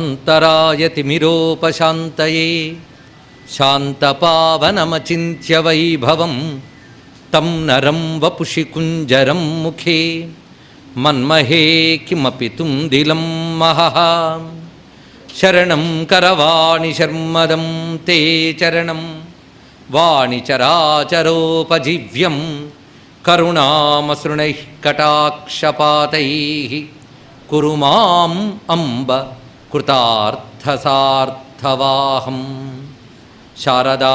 अन्तरायतिमिरोपशान्तये शान्तपावनमचिन्त्य वैभवं तं नरं वपुषि कुञ्जरं मुखे मन्महे किमपि तुम्दिलं महः शरणं करवाणि शर्मदं ते चरणं वाणिचराचरोपजीव्यं करुणामसृणैः कटाक्षपातैः कुरु माम् अम्ब కృతార్థసార్థవాహం శారదా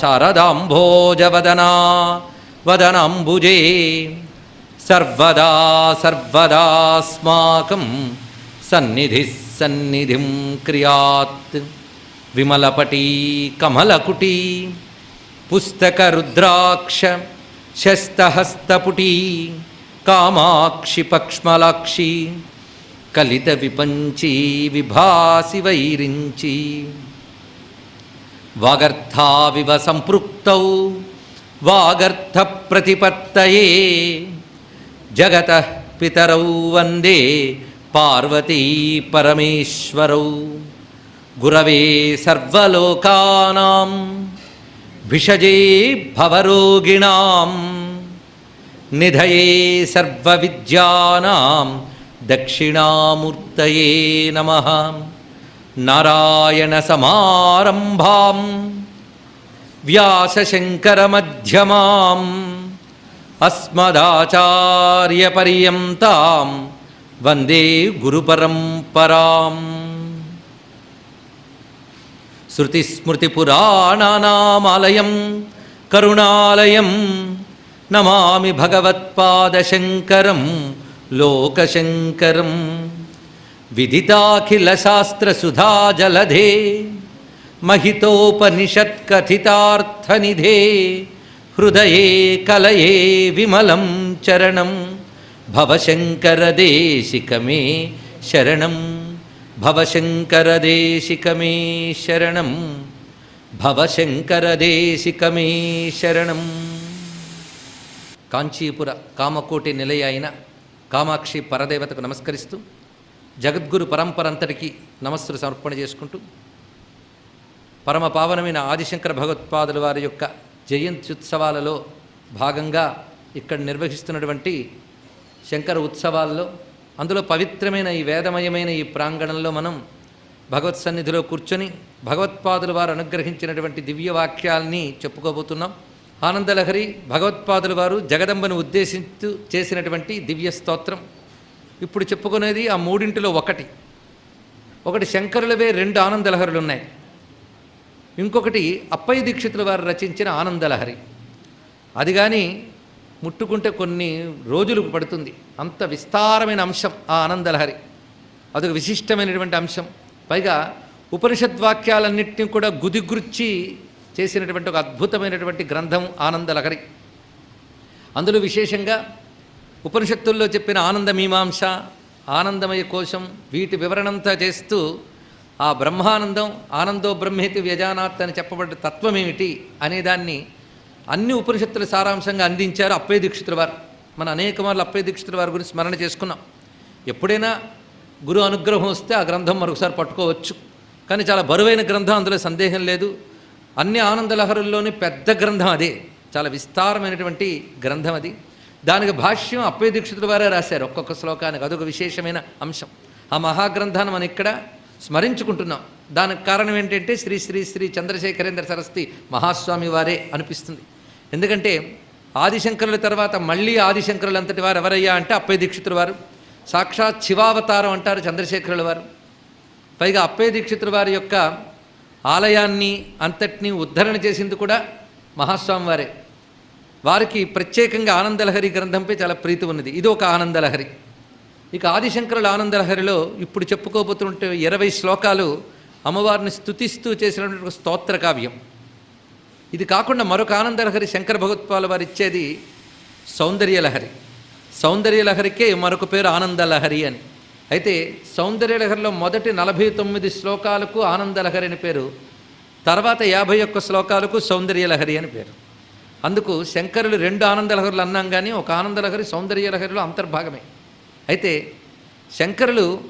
శారదాంభోజవదనా వదనాంబుజే సర్వదా సర్వదాస్మాకం సన్నిధి సన్నిధిం క్రియాత్ విమలపటీ కమలకుటీ పుస్తకరుద్రాక్ష శస్తహస్తపుటీ కామాక్షి పక్ష్మలాక్షి కలిత విపంచి విభాసి వైరించి. వాగర్థావివ సంపృక్త వాగర్థ ప్రతిపత్తయే. జగత పితరౌ వందే పార్వతీ పరమేశ్వరౌ. గురవే సర్వలోకానాం భిషజే భవరోగిణాం. నిధయే సర్వవిద్యానాం దక్షిణామూర్తయే నమ. నారాయణ సమారంభాం. వ్యాసశంకరమధ్యమాం. అస్మదాచార్యపర్యంతం. వందే గురుపరంపరాం. శృతిస్మృతిపురాణానామాలయం కరుణాలయం. నమామి భగవత్పాదశంకరం. लोकशङ्करं विदिताखिलशास्त्रसुधाजलधे महितोपनिषत्कथितार्थनिधे हृदये कलये विमलं चरणं भवशङ्करदेशिकमे शरणं भवशङ्करदेशिकमे शरणं భవశంకరదేశికమే శరణం కాంచీపుర కామకోటి నిలయ అయిన కామాక్షి పరదేవతకు నమస్కరిస్తూ జగద్గురు పరంపర అంతటికి నమస్సులు సమర్పణ చేసుకుంటూ పరమ పావనమైన ఆదిశంకర భగవత్పాదుల వారి యొక్క జయంత్యుత్సవాలలో భాగంగా ఇక్కడ నిర్వహిస్తున్నటువంటి శంకర ఉత్సవాల్లో అందులో పవిత్రమైన ఈ వేదమయమైన ఈ ప్రాంగణంలో మనం భగవత్ సన్నిధిలో కూర్చొని భగవత్పాదుల వారు అనుగ్రహించినటువంటి దివ్య వాక్యాల్ని చెప్పుకోబోతున్నాం. ఆనందలహరి భగవత్పాదుల వారు జగదంబను ఉద్దేశిస్తూ చేసినటువంటి దివ్య స్తోత్రం. ఇప్పుడు చెప్పుకునేది ఆ మూడింటిలో ఒకటి. ఒకటి శంకరులవే రెండు ఆనందలహరులు ఉన్నాయి ఇంకొకటి అప్పయ్య దీక్షితుల వారు రచించిన ఆనందలహరి. అది కానీ ముట్టుకుంటే కొన్ని రోజులకు పడుతుంది. అంత విస్తారమైన అంశం ఆ ఆనందలహరి. అదొక విశిష్టమైనటువంటి అంశం. పైగా ఉపనిషద్వాక్యాలన్నింటినీ కూడా గుదిగుర్చి చేసినటువంటి ఒక అద్భుతమైనటువంటి గ్రంథం ఆనందలహరి. అందులో విశేషంగా ఉపనిషత్తుల్లో చెప్పిన ఆనంద మీమాంస ఆనందమయ కోశం వీటి వివరణంతా చేస్తూ ఆ బ్రహ్మానందం ఆనందో బ్రహ్మేతి వ్యజానాత్ అని చెప్పబడ్డ తత్వం ఏమిటి అనేదాన్ని అన్ని ఉపనిషత్తుల సారాంశంగా అందించారు అప్పే దీక్షితుల వారు. మన అనేక మార్లు అప్పయ దీక్షితుల వారి గురించి స్మరణ చేసుకున్నాం. ఎప్పుడైనా గురు అనుగ్రహం వస్తే ఆ గ్రంథం మరొకసారి పట్టుకోవచ్చు. కానీ చాలా బరువైన గ్రంథం అందులో సందేహం లేదు. అన్ని ఆనందలహరుల్లోని పెద్ద గ్రంథం అదే. చాలా విస్తారమైనటువంటి గ్రంథం అది. దానికి భాష్యం అప్పయ దీక్షితుల వారే రాశారు. ఒక్కొక్క శ్లోకానికి అదొక విశేషమైన అంశం. ఆ మహాగ్రంథాన్ని మనం ఇక్కడ స్మరించుకుంటున్నాం. దానికి కారణం ఏంటంటే శ్రీ శ్రీ శ్రీ చంద్రశేఖరేంద్ర సరస్వతి మహాస్వామి వారే అనిపిస్తుంది. ఎందుకంటే ఆదిశంకరుల తర్వాత మళ్ళీ ఆదిశంకరులు అంతటి వారు ఎవరయ్యా అంటే అప్పయ దీక్షితుల వారు. సాక్షాత్ శివావతారం అంటారు చంద్రశేఖరుల వారు. పైగా అప్పయ దీక్షితుల వారి యొక్క ఆలయాన్ని అంతటినీ ఉద్ధరణ చేసింది కూడా మహాస్వామి వారే వారికి ప్రత్యేకంగా ఆనందలహరి గ్రంథంపై చాలా ప్రీతి ఉన్నది. ఇది ఒక ఆనందలహరి. ఇక ఆదిశంకరుల ఆనందలహరిలో ఇప్పుడు చెప్పుకోబోతుంటే ఇరవై శ్లోకాలు అమ్మవారిని స్తుతిస్తూ చేసినటువంటి ఒక స్తోత్ర కావ్యం. ఇది కాకుండా మరొక ఆనందలహరి శంకర భగవత్పాల వారు ఇచ్చేది సౌందర్యలహరి. సౌందర్యలహరికే మరొక పేరు ఆనందలహరి అని. అయితే సౌందర్యలహరిలో మొదటి నలభై తొమ్మిది శ్లోకాలకు ఆనందలహరి అని పేరు తర్వాత యాభై ఒక్క శ్లోకాలకు సౌందర్యలహరి అని పేరు. అందుకు శంకరులు రెండు ఆనందలహరులు అన్నాం కానీ ఒక ఆనందలహరి సౌందర్యలహరిలో అంతర్భాగమే. అయితే శంకరులు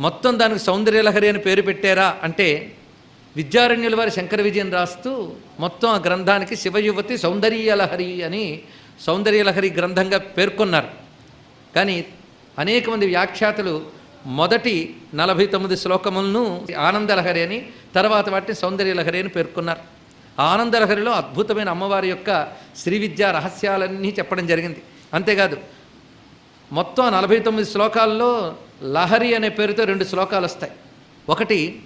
మొత్తం దానికి సౌందర్యలహరి అని పేరు పెట్టారా అంటే విద్యారణ్యుల వారి శంకర విజయం రాస్తూ మొత్తం ఆ గ్రంథానికి శివయువతి సౌందర్యలహరి అని సౌందర్యలహరి గ్రంథంగా పేర్కొన్నారు. కానీ అనేక మంది వ్యాఖ్యాతలు మొదటి నలభై తొమ్మిది శ్లోకములను ఆనందలహరి అని తర్వాత వాటిని సౌందర్యలహరి అని పేర్కొన్నారు. ఆనందలహరిలో అద్భుతమైన అమ్మవారి యొక్క శ్రీ విద్యా రహస్యాలన్నీ చెప్పడం జరిగింది. అంతేకాదు మొత్తం నలభై తొమ్మిది శ్లోకాల్లో లహరి అనే పేరుతో రెండు శ్లోకాలు వస్తాయి. ఒకటి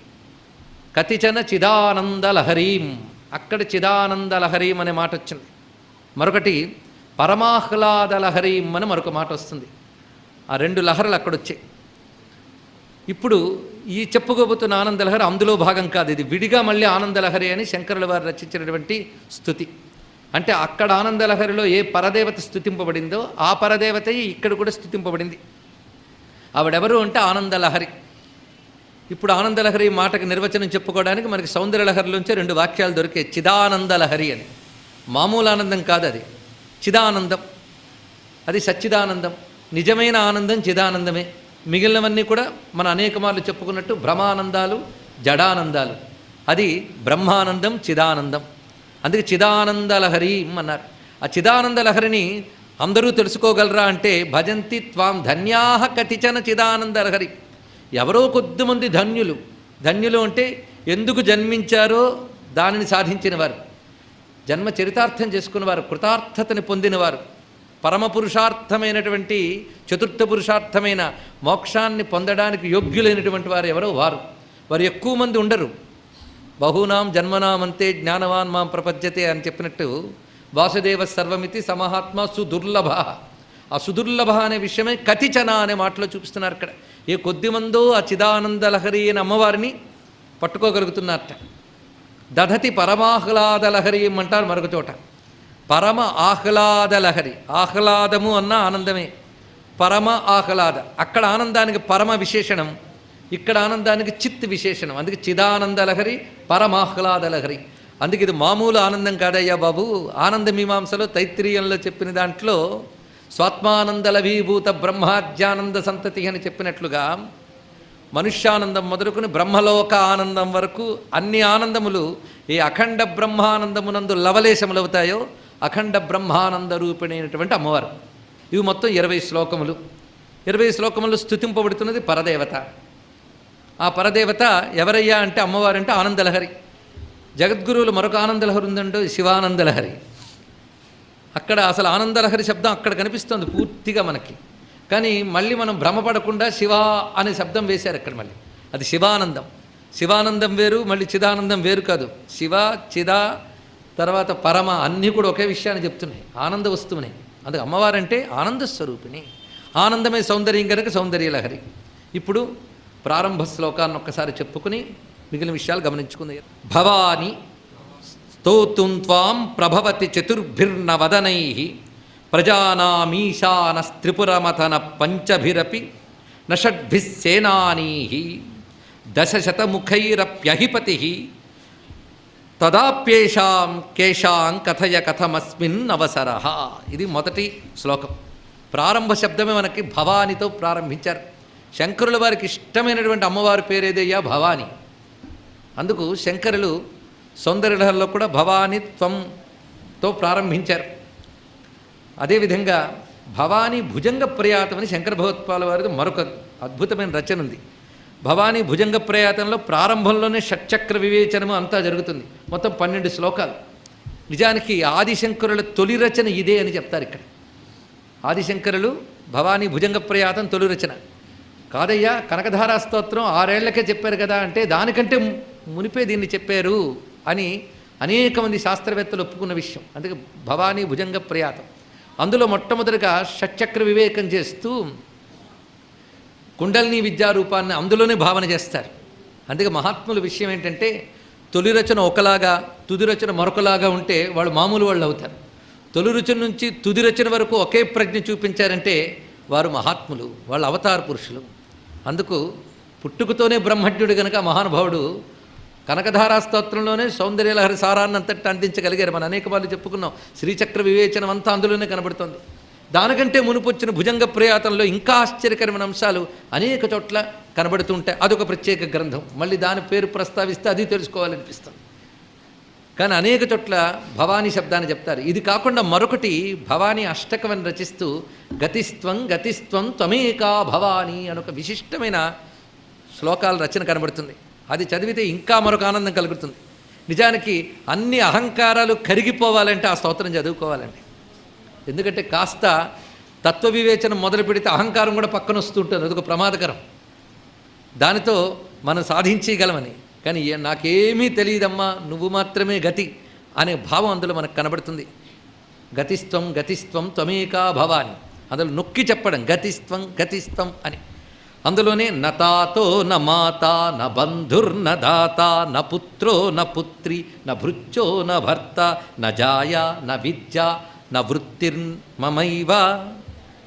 కతిచన చిదానంద లహరీం అక్కడ చిదానంద లహరీం అనే మాట వచ్చింది. మరొకటి పరమాహ్లాద లహరీం అని మరొక మాట వస్తుంది. ఆ రెండు లహరులు అక్కడ వచ్చాయి ఇప్పుడు ఈ చెప్పుకోబోతున్న ఆనందలహరి అందులో భాగం కాదు. ఇది విడిగా మళ్ళీ ఆనందలహరి అని శంకరుల వారు రచించినటువంటి స్థుతి. అంటే అక్కడ ఆనందలహరిలో ఏ పరదేవత స్థుతింపబడిందో ఆ పరదేవత ఇక్కడ కూడా స్థుతింపబడింది. ఆవిడెవరు అంటే ఆనందలహరి ఇప్పుడు ఆనందలహరి మాటకు నిర్వచనం చెప్పుకోవడానికి మనకి సౌందర్యలహరిలోంచే రెండు వాక్యాలు దొరికే చిదానందలహరి అని. మామూలు ఆనందం కాదు అది. చిదానందం. అది సచ్చిదానందం. నిజమైన ఆనందం చిదానందమే. మిగిలినవన్నీ కూడా మన అనేక మార్లు చెప్పుకున్నట్టు భ్రమానందాలు జడానందాలు. అది బ్రహ్మానందం చిదానందం. అందుకే చిదానంద లహరీం అన్నారు. ఆ చిదానంద లహరిని అందరూ తెలుసుకోగలరా అంటే భజంతి త్వాం ధన్యాహ కతిచన చిదానందలహరి ఎవరో కొద్దిమంది ధన్యులు. ధన్యులు అంటే ఎందుకు జన్మించారో దానిని సాధించినవారు. జన్మ చరితార్థం చేసుకున్నవారు కృతార్థతని పొందినవారు. పరమ పురుషార్థమైనటువంటి చతుర్థ పురుషార్థమైన మోక్షాన్ని పొందడానికి యోగ్యులైనటువంటి వారు ఎవరో వారు. వారు ఎక్కువ మంది ఉండరు. బహూనాం జన్మనామంతే జ్ఞానవాన్ మాం ప్రపద్యతే అని చెప్పినట్టు వాసుదేవ సర్వమితి సమహాత్మ సుదుర్లభ. ఆ సుదుర్లభ అనే విషయమే కతిచన అనే మాటలో చూపిస్తున్నారు ఇక్కడ ఏ కొద్దిమందో ఆ చిదానంద లహరి అయిన అమ్మవారిని పట్టుకోగలుగుతున్నారట. దధతి పరమాహ్లాదలహరి అంటారు మరొక చోట. పరమ ఆహ్లాద లహరి ఆహ్లాదము అన్న ఆనందమే. పరమ ఆహ్లాద. అక్కడ ఆనందానికి పరమ విశేషణం ఇక్కడ ఆనందానికి చిత్ విశేషణం. అందుకే చిదానంద లహరి పరమాహ్లాద లహరి అందుకే ఇది మామూలు ఆనందం కాదయ్యా బాబు. ఆనంద మీమాంసలో తైత్రీయంలో చెప్పిన దాంట్లో స్వాత్మానందలవీభూత బ్రహ్మాజ్యానంద సంతతి అని చెప్పినట్లుగా మనుష్యానందం మొదలుకొని బ్రహ్మలోక ఆనందం వరకు అన్ని ఆనందములు ఏ అఖండ బ్రహ్మానందమునందు లవలేశములవుతాయో అఖండ బ్రహ్మానంద రూపిణైనటువంటి అమ్మవారు. ఇవి మొత్తం ఇరవై శ్లోకములు. ఇరవై శ్లోకములు స్థుతింపబడుతున్నది పరదేవత. ఆ పరదేవత ఎవరయ్యా అంటే అమ్మవారు అంటే ఆనందలహరి. జగద్గురువులు మరొక ఆనందలహరి ఉందంటో శివానందలహరి. అక్కడ అసలు ఆనందలహరి శబ్దం అక్కడ కనిపిస్తుంది పూర్తిగా మనకి. కానీ మళ్ళీ మనం భ్రమపడకుండా శివ అనే శబ్దం వేశారు అక్కడ మళ్ళీ. అది శివానందం. శివానందం వేరు మళ్ళీ చిదానందం వేరు కాదు. శివ చిదా తర్వాత పరమ అన్నీ కూడా ఒకే విషయాన్ని చెప్తున్నాయి. ఆనంద వస్తువునే. అందుకు అమ్మవారంటే ఆనంద స్వరూపిణి ఆనందమే సౌందర్యం కనుక సౌందర్యలహరి ఇప్పుడు ప్రారంభ శ్లోకాన్ని ఒక్కసారి చెప్పుకుని మిగిలిన విషయాలు గమనించుకుంది. భవాని స్తోతుం త్వాం ప్రభవతి చతుర్భిర్నవదనై ప్రజానామీశానస్త్రిపురమథన పంచభిరపి నషడ్భిస్సేనానీ దశశతముఖైరప్యహిపతి. తదాప్యేషాం కేశాం కథయ కథమస్మిన్ అవసర. ఇది మొదటి శ్లోకం. ప్రారంభ శబ్దమే మనకి భవానితో ప్రారంభించారు. శంకరుల వారికి ఇష్టమైనటువంటి అమ్మవారి పేరేదయ్యా భవాని? అందుకు శంకరులు సౌందర్యలహరిలో కూడా భవాని త్వంతో ప్రారంభించారు. అదేవిధంగా భవానీ భుజంగ ప్రయాతం అని శంకర భగవత్పాల వారిది మరొక అద్భుతమైన రచన ఉంది. భవానీ భుజంగ ప్రయాతంలో ప్రారంభంలోనే షట్చక్ర వివేచనము అంతా జరుగుతుంది. మొత్తం పన్నెండు శ్లోకాలు. నిజానికి ఆదిశంకరుల తొలి రచన ఇదే అని చెప్తారు ఇక్కడ. ఆదిశంకరులు భవానీ భుజంగ ప్రయాతం తొలి రచన. కాదయ్యా కనకధారా స్తోత్రం ఆరేళ్ళకే చెప్పారు కదా అంటే దానికంటే మునిపే దీన్ని చెప్పారు అని అనేక మంది శాస్త్రవేత్తలు ఒప్పుకున్న విషయం. అందుకే భవానీ భుజంగ ప్రయాతం. అందులో మొట్టమొదటిగా షట్చక్ర వివేకం చేస్తూ కుండలిని విద్యారూపాన్ని అందులోనే భావన చేస్తారు. అందుకే మహాత్ముల విషయం ఏంటంటే తొలి రచన ఒకలాగా తుది రచన మరొకలాగా ఉంటే వాళ్ళు మామూలు వాళ్ళు అవుతారు. తొలి రచన నుంచి తుది రచన వరకు ఒకే ప్రజ్ఞ చూపించారంటే వారు మహాత్ములు వాళ్ళు అవతార పురుషులు. అందుకు పుట్టుకతోనే బ్రహ్మజ్ఞుడు గనక మహానుభావుడు కనకధారా స్తోత్రంలోనే సౌందర్యలహరి సారాన్ని అంతటి అందించగలిగారు. మన అనేక వాళ్ళు చెప్పుకున్నాం శ్రీచక్ర వివేచనం అంతా అందులోనే కనబడుతుంది. దానికంటే మునుపొచ్చిన భుజంగ ప్రయాతంలో ఇంకా ఆశ్చర్యకరమైన అంశాలు అనేక చోట్ల కనబడుతుంటాయి. అదొక ప్రత్యేక గ్రంథం. మళ్ళీ దాని పేరు ప్రస్తావిస్తే అది తెలుసుకోవాలనిపిస్తుంది. కానీ అనేక చోట్ల భవానీ శబ్దాన్ని చెప్తారు. ఇది కాకుండా మరొకటి భవానీ అష్టకమని రచిస్తూ గతిస్త్వం గతిస్త్వం త్వమేకా భవానీ అని ఒక విశిష్టమైన శ్లోకాల రచన కనబడుతుంది. అది చదివితే ఇంకా మరొక ఆనందం కలుగుతుంది. నిజానికి అన్ని అహంకారాలు కరిగిపోవాలంటే ఆ స్తోత్రం చదువుకోవాలండి. ఎందుకంటే కాస్త తత్వ వివేచన మొదలు పెడితే అహంకారం కూడా పక్కన వస్తుంటుంది. అదొక ప్రమాదకరం. దానితో మనం సాధించగలమని కానీ నాకేమీ తెలియదమ్మా నువ్వు మాత్రమే గతి అనే భావం అందులో మనకు కనబడుతుంది. గతిస్త్వం గతిస్త్వం త్వమేకా భవాని. అందులో నొక్కి చెప్పడం గతిస్త్వం గతిస్త్వం అని. అందులోనే నతాతో న మాత న బంధుర్న దాత న పుత్రో న పుత్రి న భృత్యో న భర్త న జాయ న విద్య న వృత్తిర్మమైవ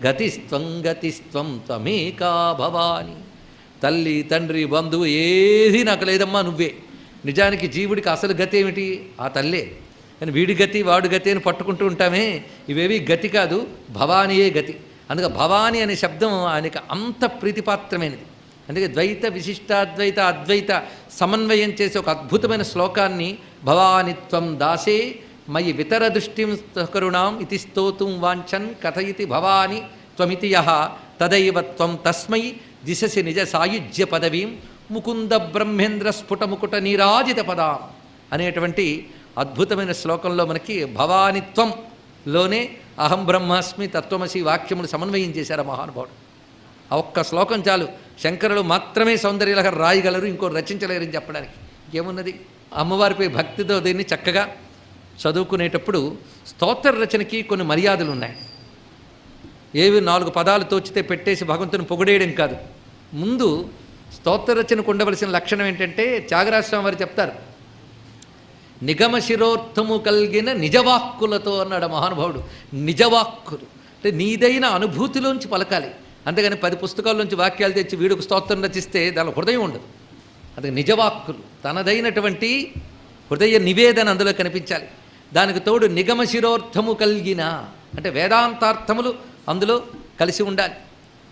గతిస్త్వం గతిస్త్వం త్వమేకా భవాని. తల్లి తండ్రి బంధువు ఏది నాకు లేదమ్మా నువ్వే. నిజానికి జీవుడికి అసలు గతి ఏమిటి? ఆ తల్లే. కానీ వీడి గతి వాడు గతి అని పట్టుకుంటూ ఉంటామే. ఇవేవి గతి కాదు భవానియే గతి. అందుకే భవాని అనే శబ్దం ఆయనకి అంత ప్రీతిపాత్రమైనది. అందుకే ద్వైత విశిష్టాద్వైత అద్వైత సమన్వయం చేసే ఒక అద్భుతమైన శ్లోకాన్ని భవానిత్వం దాసే మయి వితర దృష్టిం కరుణాం ఇది స్తోతుం వాంఛన్ కథయితి భవాని త్వమితి యహ. తదైవ త్వం తస్మై దిశసి నిజ సాయుజ్య పదవీం ముకుంద బ్రహ్మేంద్ర స్ఫుట ముకుట నీరాజిత పదాం అనేటువంటి అద్భుతమైన శ్లోకంలో మనకి భవానిత్వంలోనే అహం బ్రహ్మాస్మి తత్వమసి వాక్యములు సమన్వయం చేశారు మహానుభావుడు. ఆ ఒక్క శ్లోకం చాలు. శంకరులు మాత్రమే సౌందర్యలహర్ రాయగలరు ఇంకో రచించలేరని చెప్పడానికి. ఏమున్నది అమ్మవారిపై భక్తితో దీన్ని చక్కగా చదువుకునేటప్పుడు స్తోత్ర రచనకి కొన్ని మర్యాదలు ఉన్నాయి. ఏవి నాలుగు పదాలు తోచితే పెట్టేసి భగవంతుని పొగిడేయడం కాదు. ముందు స్తోత్ర రచనకు ఉండవలసిన లక్షణం ఏంటంటే త్యాగరాజస్వామి వారు చెప్తారు. నిగమశిరోర్థము కలిగిన నిజవాక్కులతో అన్నాడు మహానుభావుడు. నిజవాక్కులు. అంటే నీదైన అనుభూతిలోంచి పలకాలి. అంతేగాని పది పుస్తకాల్లోంచి వాక్యాలు తెచ్చి వీడుకు స్తోత్రం రచిస్తే దాని హృదయం ఉండదు. అది నిజవాక్కులు. తనదైనటువంటి హృదయ నివేదన అందులో కనిపించాలి. దానికి తోడు నిగమ శిరోర్థము కలిగిన అంటే వేదాంతార్థములు అందులో కలిసి ఉండాలి.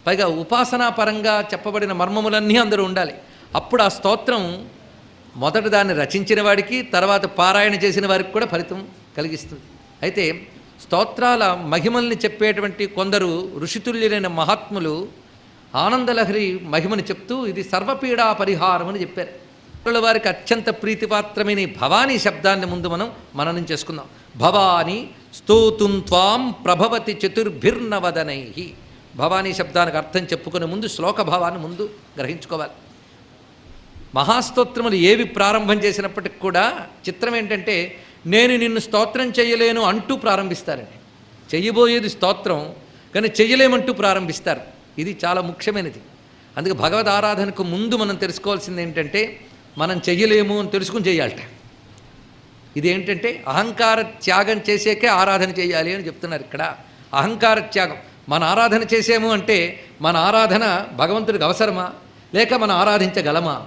పైగా ఉపాసనా పరంగా చెప్పబడిన మర్మములన్నీ అందరూ ఉండాలి. అప్పుడు ఆ స్తోత్రం మొదట దాన్ని రచించిన వాడికి తర్వాత పారాయణ చేసిన వారికి కూడా ఫలితం కలిగిస్తుంది. అయితే స్తోత్రాల మహిమల్ని చెప్పేటువంటి కొందరు ఋషితుల్యులైన మహాత్ములు ఆనందలహరి మహిమని చెప్తూ ఇది సర్వపీడా పరిహారం అని చెప్పారు. ఇతరుల వారికి అత్యంత ప్రీతిపాత్రమైన భవానీ శబ్దాన్ని ముందు మనం మననం చేసుకుందాం. భవానీ స్తోతుం త్వాం ప్రభవతి చతుర్భిర్నవదనై. భవానీ శబ్దానికి అర్థం చెప్పుకునే ముందు శ్లోక భావాన్ని ముందు గ్రహించుకోవాలి. మహాస్తోత్రములు ఏవి ప్రారంభం చేసినప్పటికి కూడా చిత్రం ఏంటంటే నేను నిన్ను స్తోత్రం చేయలేను అంటూ ప్రారంభిస్తారండి. చెయ్యబోయేది స్తోత్రం కానీ చెయ్యలేమంటూ ప్రారంభిస్తారు. ఇది చాలా ముఖ్యమైనది. అందుకే భగవద్ ఆరాధనకు ముందు మనం తెలుసుకోవాల్సింది ఏంటంటే మనం చెయ్యలేము అని తెలుసుకుని చేయాలట ఇదేంటంటే అహంకార త్యాగం చేసేకే ఆరాధన చేయాలి అని చెప్తున్నారు ఇక్కడ. అహంకార త్యాగం. మన ఆరాధన చేసేము అంటే మన ఆరాధన భగవంతుడికి అవసరమా? లేక మనం ఆరాధించగలమా?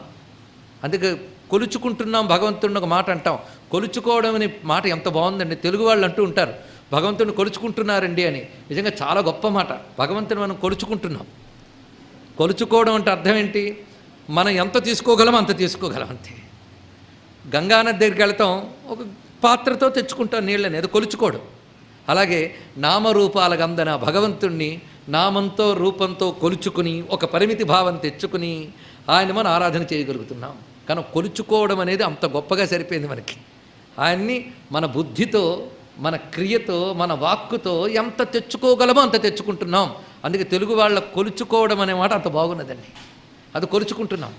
అందుకే కొలుచుకుంటున్నాం భగవంతుడిని ఒక మాట అంటాం. కొలుచుకోవడం అనే మాట ఎంత బాగుందండి. తెలుగు వాళ్ళు అంటూ ఉంటారు. భగవంతుడిని కొలుచుకుంటున్నారండి అని. నిజంగా చాలా గొప్ప మాట. భగవంతుని మనం కొలుచుకుంటున్నాం. కొలుచుకోవడం అంటే అర్థం ఏంటి? మనం ఎంత తీసుకోగలం అంత తీసుకోగలం అంతే. గంగానది దగ్గరికి వెళ్తాం ఒక పాత్రతో తెచ్చుకుంటాం నీళ్ళని అది కొలుచుకోవడం అలాగే నామరూపాల గందన భగవంతుణ్ణి నామంతో రూపంతో కొలుచుకుని ఒక పరిమితి భావం తెచ్చుకుని ఆయన మనం ఆరాధన చేయగలుగుతున్నాం. కానీ కొలుచుకోవడం అనేది అంత గొప్పగా సరిపోయింది మనకి. ఆయన్ని మన బుద్ధితో మన క్రియతో మన వాక్కుతో ఎంత తెచ్చుకోగలమో అంత తెచ్చుకుంటున్నాం. అందుకే తెలుగు వాళ్ళ కొలుచుకోవడం అనే మాట అంత బాగున్నదండి. అది కొలుచుకుంటున్నాం.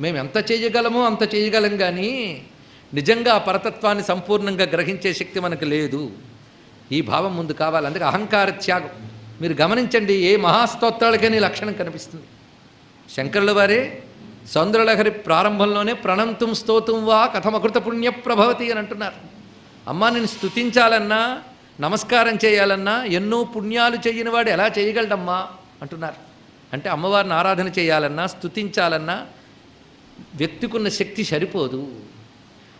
మేము ఎంత చేయగలమో అంత చేయగలం కానీ నిజంగా ఆ పరతత్వాన్ని సంపూర్ణంగా గ్రహించే శక్తి మనకు లేదు. ఈ భావం ముందు కావాలి. అందుకే అహంకార త్యాగం. మీరు గమనించండి ఏ మహాస్తోత్రాలకని లక్షణం కనిపిస్తుంది. శంకరుల వారే సౌందరలహరి ప్రారంభంలోనే ప్రణంతుం స్తోతుం వా కథమకృత పుణ్య ప్రభవతి అని అంటున్నారు. అమ్మా నేను స్తుతించాలన్నా నమస్కారం చేయాలన్నా ఎన్నో పుణ్యాలు చేయని వాడు ఎలా చేయగలడమ్మా? అంటున్నారు. అంటే అమ్మవారిని ఆరాధన చేయాలన్నా స్థుతించాలన్నా వ్యక్తికున్న శక్తి సరిపోదు.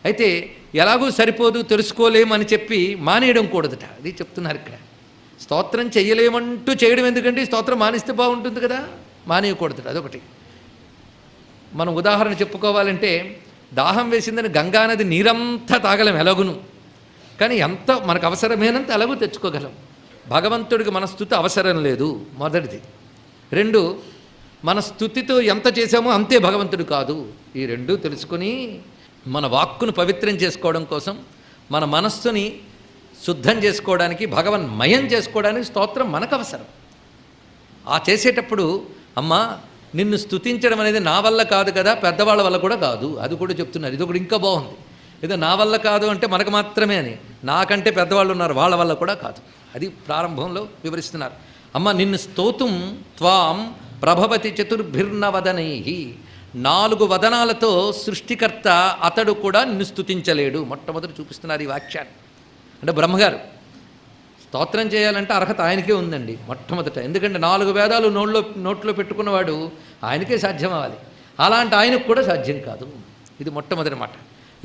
అయితే ఎలాగూ సరిపోదు తెలుసుకోలేమని చెప్పి మానేయడం కూడదట. అది చెప్తున్నారు ఇక్కడ. స్తోత్రం చేయలేమంటూ చేయడం ఎందుకంటే స్తోత్రం మానిస్తే బాగుంటుంది కదా? మానేయకూడదు అదొకటి. మనం ఉదాహరణ చెప్పుకోవాలంటే దాహం వేసిందని గంగానది నీరంతా తాగలేం ఎలాగును. కానీ ఎంత మనకు అవసరమైనంత ఎలాగూ తెచ్చుకోగలం. భగవంతుడికి మనస్థుతి అవసరం లేదు. మొదటిది. రెండు మన స్థుతితో ఎంత చేశామో అంతే భగవంతుడు కాదు. ఈ రెండు తెలుసుకొని మన వాక్కును పవిత్రం చేసుకోవడం కోసం మన మనస్సుని శుద్ధం చేసుకోవడానికి భగవన్మయం చేసుకోవడానికి స్తోత్రం మనకు అవసరం ఆ చేసేటప్పుడు అమ్మా నిన్ను స్థుతించడం అనేది నా వల్ల కాదు కదా పెద్దవాళ్ళ వల్ల కూడా కాదు. అది కూడా చెప్తున్నారు. ఇది ఒకటి ఇంకా బాగుంది. ఏదో నా వల్ల కాదు అంటే మనకు మాత్రమే అని. నాకంటే పెద్దవాళ్ళు ఉన్నారు వాళ్ళ వల్ల కూడా కాదు. అది ప్రారంభంలో వివరిస్తున్నారు. అమ్మ నిన్ను స్తోతుం త్వాం ప్రభవతి చతుర్భిర్నవదనై నాలుగు వదనాలతో సృష్టికర్త అతడు కూడా నిన్ను స్తుతించలేడు. మొట్టమొదటి చూపిస్తున్నారు ఈ వాక్యాన్ని. అంటే బ్రహ్మగారు స్తోత్రం చేయాలంటే అర్హత ఆయనకే ఉందండి మొట్టమొదట. ఎందుకంటే నాలుగు వేదాలు నోట్లో నోట్లో పెట్టుకున్నవాడు ఆయనకే సాధ్యం అవ్వాలి అలాంటి ఆయనకు కూడా సాధ్యం కాదు. ఇది మొట్టమొదటి మాట.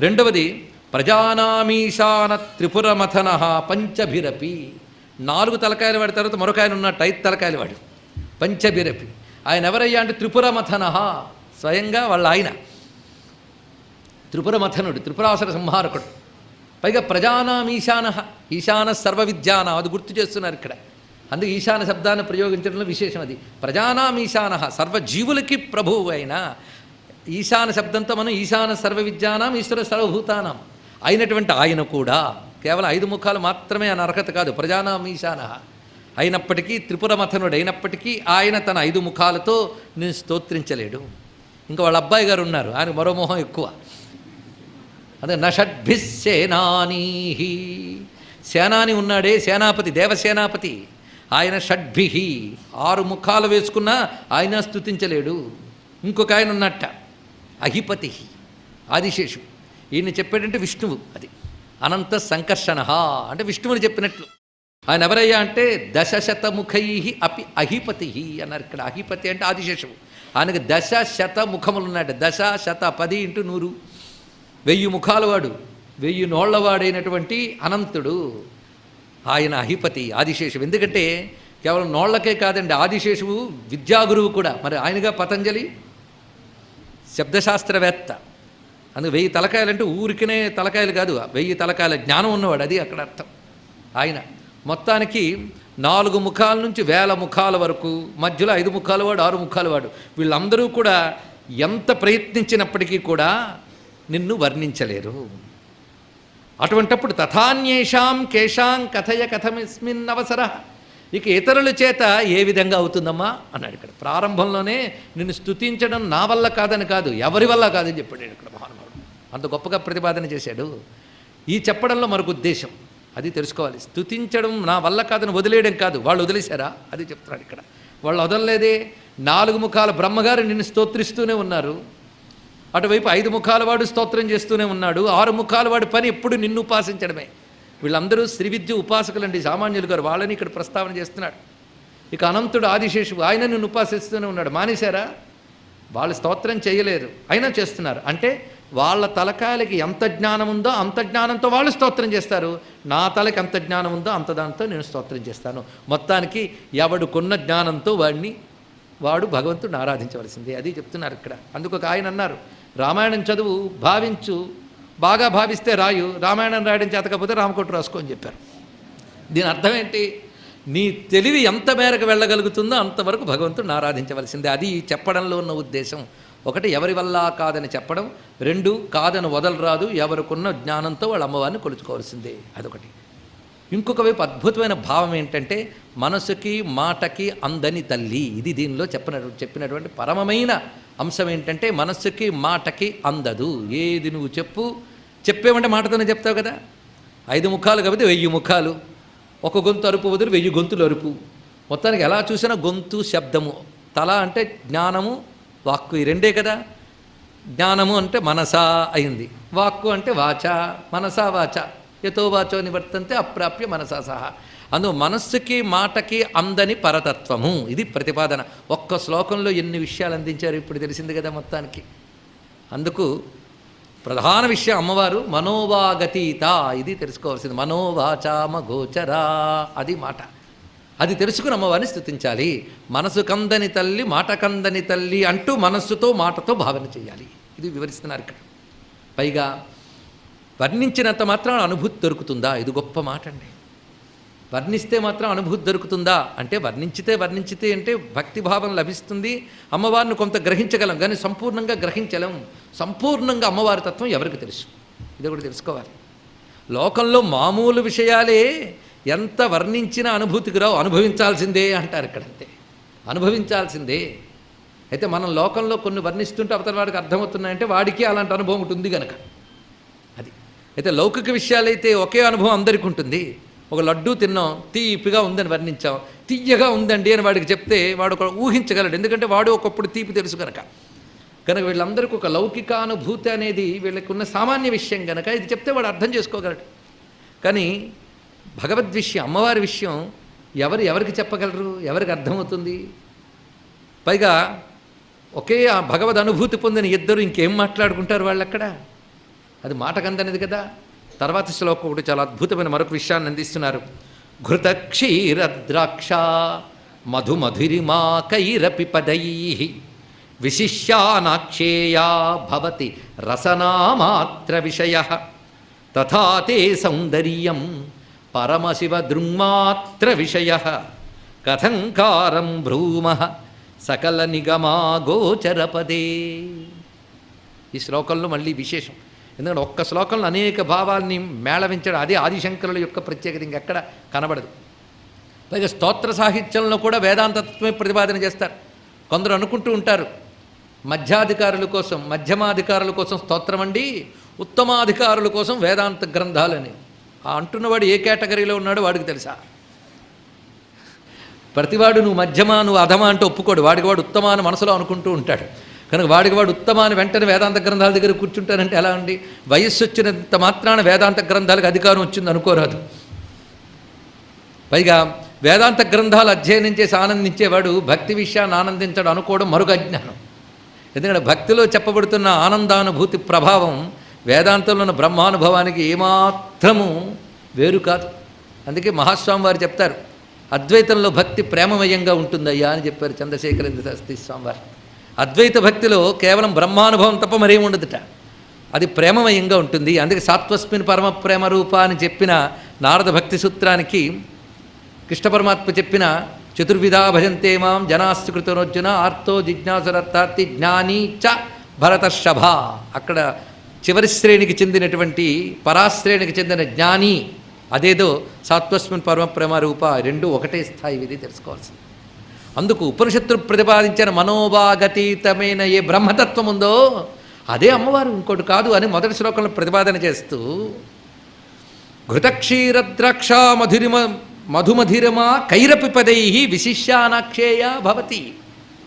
రెండవది ప్రజానామీశాన త్రిపురమథన పంచభిరపి. నాలుగు తలకాయలు వాడి తర్వాత మరొక ఆయన ఉన్నట్టు ఐదు తలకాయలు వాడు. పంచభిరపి ఆయన ఎవరయ్యా అంటే త్రిపురమథన స్వయంగా వాళ్ళ ఆయన. త్రిపుర మథనుడు త్రిపురాసుర సంహారకుడు. పైగా ప్రజానాం ఈశాన ఈశాన సర్వ విద్యాన అది గుర్తు చేస్తున్నారు ఇక్కడ. అందుకే ఈశాన శబ్దాన్ని ప్రయోగించడంలో విశేషం అది. ప్రజానాం ఈశాన సర్వజీవులకి ప్రభువు అయిన ఈశాన శబ్దంతో మనం ఈశాన సర్వ విద్యానాం ఈశ్వర సర్వభూతానాం. అయినటువంటి ఆయన కూడా కేవలం ఐదు ముఖాలు మాత్రమే అని అర్హత కాదు. ప్రజానామీశాన. అయినప్పటికీ అయినప్పటికీ త్రిపురమథనుడు అయినప్పటికీ ఆయన తన ఐదు ముఖాలతో నేను స్తోత్రించలేడు. ఇంకా వాళ్ళ అబ్బాయి గారు ఉన్నారు. ఆయన మరో మొహం ఎక్కువ. అదే నషడ్భిస్సేనానీ సేనాని ఉన్నాడే సేనాపతి దేవసేనాపతి. ఆయన షడ్భి ఆరు ముఖాలు వేసుకున్నా ఆయన స్థుతించలేడు ఇంకొక ఆయన ఉన్నట్ట. అహిపతి ఆదిశేషు ఈయన చెప్పాడంటే విష్ణువు అది. అనంత సంకర్షణ అంటే విష్ణువుని చెప్పినట్లు. ఆయన ఎవరయ్యా అంటే దశశతముఖై అపి అహిపతి అన్నారు ఇక్కడ. అహిపతి అంటే ఆదిశేషువు ఆయనకు దశ శత ముఖములు ఉన్నాడు దశ శత పది ఇంటూ నూరు. వెయ్యి ముఖాలవాడు వెయ్యి నోళ్ళవాడైనటువంటి అనంతుడు ఆయన అహిపతి ఆదిశేషువు. ఎందుకంటే కేవలం నోళ్ళకే కాదండి ఆదిశేషువు విద్యాగురువు కూడా. మరి ఆయనగా పతంజలి? శబ్దశాస్త్రవేత్త. అందుకు వెయ్యి తలకాయలంటే ఊరికనే తలకాయలు కాదు. వెయ్యి తలకాయల జ్ఞానం ఉన్నవాడు అది అక్కడ అర్థం. ఆయన మొత్తానికి నాలుగు ముఖాల నుంచి వేల ముఖాల వరకు మధ్యలో ఐదు ముఖాల వాడు ఆరు ముఖాల వాడు. వీళ్ళందరూ కూడా ఎంత ప్రయత్నించినప్పటికీ కూడా నిన్ను వర్ణించలేరు. అటువంటప్పుడు తథాన్యేషాం కేశాం కథయ కథమిస్మిన్ అవసర. ఇక ఇతరుల చేత ఏ విధంగా అవుతుందమ్మా? అన్నాడు ఇక్కడ. ప్రారంభంలోనే నిన్ను స్థుతించడం నా వల్ల కాదని కాదు ఎవరి వల్ల కాదని చెప్పాడు ఇక్కడ మహానుభావుడు. అంత గొప్పగా ప్రతిపాదన చేశాడు. ఈ చెప్పడంలో మరొక ఉద్దేశం. అది తెలుసుకోవాలి. స్తుతించడం నా వల్ల కాదని వదిలేయడం కాదు. వాళ్ళు వదిలేశారా? అది చెప్తున్నాడు ఇక్కడ. వాళ్ళు వదలలేదే? నాలుగు ముఖాల బ్రహ్మగారు నిన్ను స్తోత్రిస్తూనే ఉన్నారు. అటువైపు ఐదు ముఖాల వాడు స్తోత్రం చేస్తూనే ఉన్నాడు. ఆరు ముఖాల వాడి పని ఎప్పుడు నిన్ను ఉపాసించడమే. వీళ్ళందరూ శ్రీ విద్య ఉపాసకులండి. సామాన్యులు గారు వాళ్ళని ఇక్కడ ప్రస్తావన చేస్తున్నాడు. ఇక అనంతుడు ఆదిశేషువు ఆయన నిన్ను ఉపాసిస్తూనే ఉన్నాడు. మానేశారా? వాళ్ళు స్తోత్రం చేయలేరు. అయినా చేస్తున్నారు. అంటే వాళ్ళ తలకాయలకి ఎంత జ్ఞానం ఉందో అంత జ్ఞానంతో వాళ్ళు స్తోత్రం చేస్తారు. నా తలకి ఎంత జ్ఞానం ఉందో అంత దాంతో నేను స్తోత్రం చేస్తాను. మొత్తానికి ఎవడుకున్న జ్ఞానంతో వాడిని వాడు భగవంతుడిని ఆరాధించవలసిందే. అది చెప్తున్నారు ఇక్కడ. అందుకు ఒక ఆయన అన్నారు రామాయణం చదువు భావించు బాగా భావిస్తే రాయు రామాయణం రాయడం చేతకపోతే రామకోట రాసుకో అని చెప్పారు. దీని అర్థం ఏంటి? నీ తెలివి ఎంత మేరకు వెళ్ళగలుగుతుందో అంతవరకు భగవంతుడిని ఆరాధించవలసిందే. అది చెప్పడంలో ఉన్న ఉద్దేశం. ఒకటి ఎవరి వల్ల కాదని చెప్పడం. రెండు కాదని వదలరాదు. ఎవరికున్న జ్ఞానంతో వాళ్ళ అమ్మవారిని కొలుచుకోవాల్సిందే. అదొకటి. ఇంకొక వైపు అద్భుతమైన భావం ఏంటంటే మనసుకి మాటకి అందని తల్లి. ఇది దీనిలో చెప్పిన చెప్పినటువంటి పరమమైన అంశం ఏంటంటే మనస్సుకి మాటకి అందదు. ఏది నువ్వు చెప్పు చెప్పేమంటే మాటతోనే చెప్తావు కదా? ఐదు ముఖాలు కాబట్టి వెయ్యి ముఖాలు. ఒక గొంతు అరుపు వదిలి వెయ్యి గొంతులు అరుపు. మొత్తానికి ఎలా చూసినా గొంతు శబ్దము. తల అంటే జ్ఞానము వాక్కు ఈ రెండే కదా? జ్ఞానము అంటే మనసా అయింది. వాక్కు అంటే వాచ మనసా వాచ. యతో వాచో నివర్తంతే అప్రాప్య మనసా సహా. అందు మనస్సుకి మాటకి అందని పరతత్వము. ఇది ప్రతిపాదన. ఒక్క శ్లోకంలో ఎన్ని విషయాలు అందించారు ఇప్పుడు తెలిసింది కదా మొత్తానికి. అందుకు ప్రధాన విషయం అమ్మవారు మనోవాగతీత. ఇది తెలుసుకోవాల్సింది. మనోవాచామ గోచరా అది మాట. అది తెలుసుకుని అమ్మవారిని స్థుతించాలి. మనసు కందని తల్లి మాట కందని తల్లి అంటూ మనస్సుతో మాటతో భావన చేయాలి. ఇది వివరిస్తున్నారు ఇక్కడ. పైగా వర్ణించినంత మాత్రం అనుభూతి దొరుకుతుందా? ఇది గొప్ప మాట అండి వర్ణిస్తే మాత్రం అనుభూతి దొరుకుతుందా? అంటే వర్ణించితే వర్ణించితే అంటే భక్తిభావం లభిస్తుంది. అమ్మవారిని కొంత గ్రహించగలం కానీ సంపూర్ణంగా గ్రహించలేం. సంపూర్ణంగా అమ్మవారి తత్వం ఎవరికి తెలుసు? ఇది కూడా తెలుసుకోవాలి. లోకంలో మామూలు విషయాలే ఎంత వర్ణించినా అనుభూతికి రావు అనుభవించాల్సిందే అంటారు ఇక్కడ అంతే అనుభవించాల్సిందే. అయితే మనం లోకంలో కొన్ని వర్ణిస్తుంటే అవతల వాడికి అర్థమవుతున్నాయంటే వాడికి అలాంటి అనుభవం ఉంటుంది కనుక అది. అయితే లౌకిక విషయాలైతే ఒకే అనుభవం అందరికీ ఉంటుంది. ఒక లడ్డూ తిన్నాం తీపిగా ఉందని వర్ణించాం. తీయగా ఉందండి అని వాడికి చెప్తే వాడు ఒక ఊహించగలడు. ఎందుకంటే వాడు ఒకప్పుడు తీపి తెలుసు కనుక కనుక వీళ్ళందరికీ ఒక లౌకికానుభూతి అనేది వీళ్ళకి ఉన్న సామాన్య విషయం కనుక ఇది చెప్తే వాడు అర్థం చేసుకోగలడు. కానీ భగవద్ విషయం అమ్మవారి విషయం ఎవరు ఎవరికి చెప్పగలరు? ఎవరికి అర్థమవుతుంది? పైగా ఒకే ఆ భగవద్ అనుభూతి పొందిన ఇద్దరు ఇంకేం మాట్లాడుకుంటారు వాళ్ళు అక్కడ అది మాటకందనిది కదా. తర్వాత శ్లోకం ఒకటి చాలా అద్భుతమైన మరొక విషయాన్ని అందిస్తున్నారు. ఘృతక్షీరద్రాక్ష మధుమధురిమా పదై విశిష్యానాక్షేయా భవతి రసనామాత్ర విషయ తథాతే సౌందర్యం పరమశివ దృంమాత్ర విషయ కథంకారం భ్రూమ సకల నిగమా ఈ శ్లోకంలో మళ్ళీ విశేషం. ఎందుకంటే ఒక్క శ్లోకంలో అనేక భావాల్ని మేళవించడం అదే ఆదిశంకరుల యొక్క ప్రత్యేకత ఇంకెక్కడ కనబడదు. పైగా స్తోత్ర సాహిత్యంలో కూడా వేదాంతత్వమే ప్రతిపాదన చేస్తారు. కొందరు అనుకుంటూ ఉంటారు మధ్యాధికారుల కోసం మధ్యమాధికారుల కోసం స్తోత్రం అండి ఉత్తమాధికారుల కోసం వేదాంత గ్రంథాలని. ఆ అంటున్నవాడు ఏ కేటగిరీలో ఉన్నాడో వాడికి తెలుసా? ప్రతివాడు నువ్వు మధ్యమా నువ్వు అధమా అంటే ఒప్పుకోడు. వాడికి వాడు ఉత్తమా అని మనసులో అనుకుంటూ ఉంటాడు. కనుక వాడికి వాడు ఉత్తమాన్ని వెంటనే వేదాంత గ్రంథాల దగ్గర కూర్చుంటానంటే ఎలా అండి? వయస్సు వచ్చినంత మాత్రాన వేదాంత గ్రంథాలకు అధికారం వచ్చింది అనుకోరాదు. పైగా వేదాంత గ్రంథాలు అధ్యయనం చేసి ఆనందించేవాడు భక్తి విషయాన్ని ఆనందించడం అనుకోవడం మరొక అజ్ఞానం. ఎందుకంటే భక్తిలో చెప్పబడుతున్న ఆనందానుభూతి ప్రభావం వేదాంతంలో ఉన్న బ్రహ్మానుభవానికి ఏమాత్రము వేరు కాదు. అందుకే మహాస్వామి వారు చెప్తారు అద్వైతంలో భక్తి ప్రేమమయంగా ఉంటుందయ్యా అని చెప్పారు చంద్రశేఖరేంద్ర శాస్త్రి స్వామివారు. అద్వైత భక్తిలో కేవలం బ్రహ్మానుభవం తప్ప మరేం ఉండదుట. అది ప్రేమమయంగా ఉంటుంది. అందుకే సాత్వస్మిన్ పరమ ప్రేమ రూప అని చెప్పిన నారద భక్తి సూత్రానికి కృష్ణ పరమాత్మ చెప్పిన చతుర్విధా భజంతే మాం జనాస్కృతనోర్జున ఆర్తో జిజ్ఞాసురర్థార్థి జ్ఞాని చ భరతర్షభ అక్కడ చివరి శ్రేణికి చెందినటువంటి పరాశ్రేణికి చెందిన జ్ఞాని అదేదో సాత్వస్మిన్ పరమ ప్రేమ రూప రెండు ఒకటే స్థాయి ఇది తెలుసుకోవాల్సింది. అందుకు ఉపనిషత్తులు ప్రతిపాదించిన మనోభాగతీతమైన ఏ బ్రహ్మతత్వం ఉందో అదే అమ్మవారు ఇంకోటి కాదు అని మొదటి శ్లోకంలో ప్రతిపాదన చేస్తూ ఘృతక్షీరద్రాక్ష మధురిమ మధుమధిరమా కైరపి పదై విశిష్యానాక్షేయ భవతి.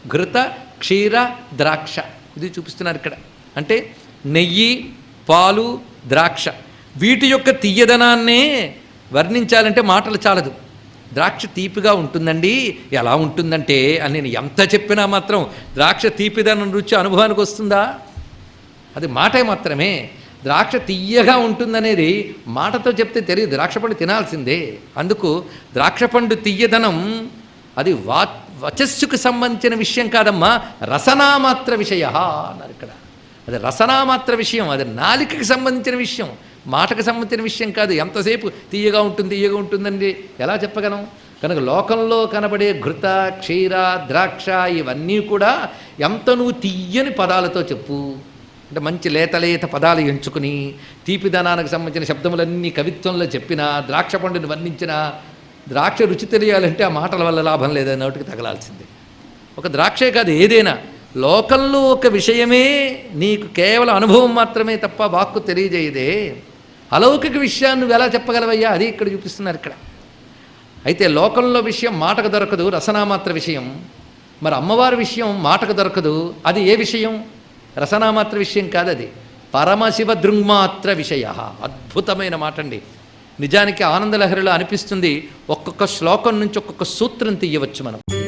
ఘృత క్షీర ద్రాక్ష. ఇది చూపిస్తున్నారు ఇక్కడ. అంటే నెయ్యి పాలు ద్రాక్ష. వీటి యొక్క తీయదనాన్నే వర్ణించాలంటే మాటలు చాలదు. ద్రాక్ష తీపిగా ఉంటుందండి. ఎలా ఉంటుందంటే అని నేను ఎంత చెప్పినా మాత్రం ద్రాక్ష తీపిదనం రుచి అనుభవానికి వస్తుందా? అది మాటే మాత్రమే. ద్రాక్ష తీయగా ఉంటుందనేది మాటతో చెప్తే తెలియదు. ద్రాక్ష పండు తినాల్సిందే. అందుకు ద్రాక్ష పండు తీయదనం అది వా వచస్సుకు సంబంధించిన విషయం కాదమ్మా. రసనామాత్ర విషయ అన్నారు ఇక్కడ. అది రసనామాత్ర విషయం. అది నాలికకి సంబంధించిన విషయం. మాటకు సంబంధించిన విషయం కాదు. ఎంతసేపు తీయగా ఉంటుంది తీయగా ఉంటుందండి. ఎలా చెప్పగలం? కనుక లోకంలో కనబడే ఘృత క్షీర ద్రాక్ష ఇవన్నీ కూడా ఎంత నువ్వు తీయని పదాలతో చెప్పు. అంటే మంచి లేత లేత పదాలు ఎంచుకుని తీపిదనానికి సంబంధించిన శబ్దములన్నీ కవిత్వంలో చెప్పినా ద్రాక్ష పండుని వర్ణించినా ద్రాక్ష రుచి తెలియాలంటే ఆ మాటల వల్ల లాభం లేదని నోటికి తగలాల్సిందే. ఒక ద్రాక్షే కాదు ఏదైనా. లోకంలో ఒక విషయమే నీకు కేవలం అనుభవం మాత్రమే తప్ప వాక్కు తెలియజేయదే. అలౌకిక విషయాన్ని నువ్వు ఎలా చెప్పగలవయ్యా? అది ఇక్కడ చూపిస్తున్నారు ఇక్కడ. అయితే లోకంలో విషయం మాటకు దొరకదు రసనామాత్ర విషయం. మరి అమ్మవారి విషయం మాటకు దొరకదు అది ఏ విషయం? రసనామాత్ర విషయం కాదు అది. పరమశివ దృంగ్మాత్ర విషయ. అద్భుతమైన మాట అండి. నిజానికి ఆనందలహరిలో అనిపిస్తుంది ఒక్కొక్క శ్లోకం నుంచి ఒక్కొక్క సూత్రం తీయవచ్చు మనం.